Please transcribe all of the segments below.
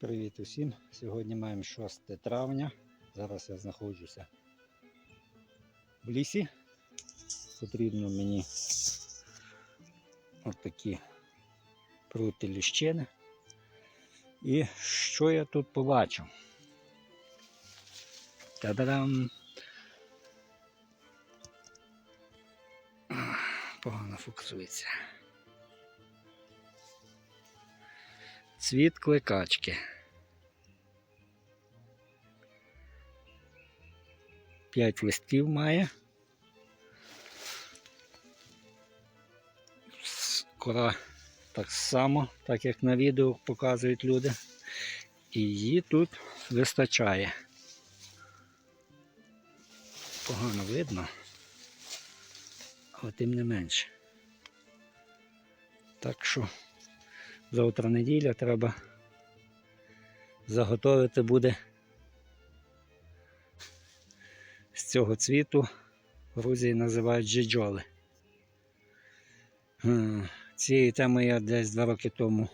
Привіт усім! Сьогодні маємо 6 травня. Зараз я знаходжуся в лісі. Потрібно мені отакі прути ліщини. І що я тут побачив? Та-дам! Погано фокусується. Цвіт кликачки. П'ять листків має. Кора так само, так як на відео показують люди. І її тут вистачає. Погано видно, але тим не менше. Так що завтра неділя треба заготовити буде з цього цвіту. Грузії називають джеджоли. Е, Цією темою я десь два роки тому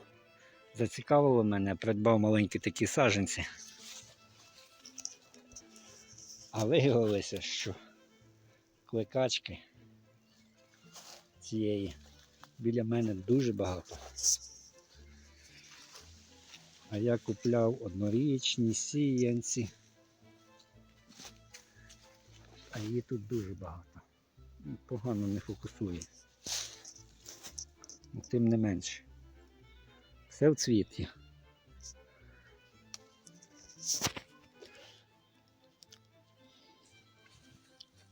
зацікавило мене, придбав маленькі такі саженці. А виявилося, що кликачки цієї біля мене дуже багато. А я купляв однорічні сіянці. А її тут дуже багато. Погано не фокусує. Тим не менше. Все в цвіті.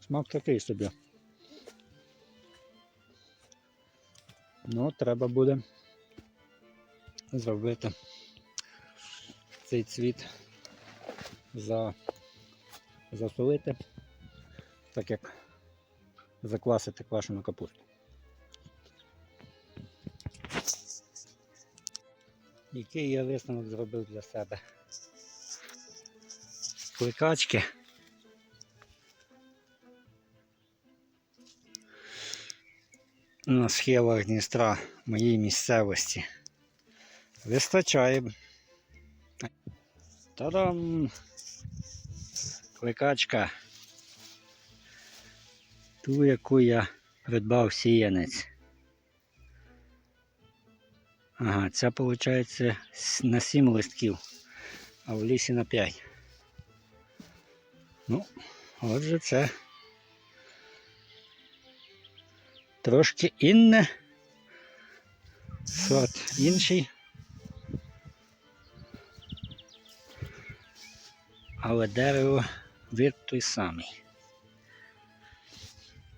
Смак такий собі. Ну, треба буде зробити цей цвіт за, засолити, так як заквасити квашену капусту. Який я висновок зробив для себе? Кликачки. На схилах Дністра моєї місцевості. Вистачає. Та-дам! Кликачка. Ту, яку я придбав сіянець. Ага, ця виходить на 7 листків, а в лісі на 5. Ну, отже, це трошки інне. Сорт інший. Але дерево вид той самий.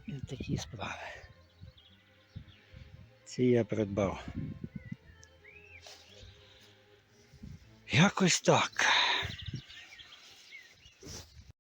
І такі справи. Ці я придбав. Якось так.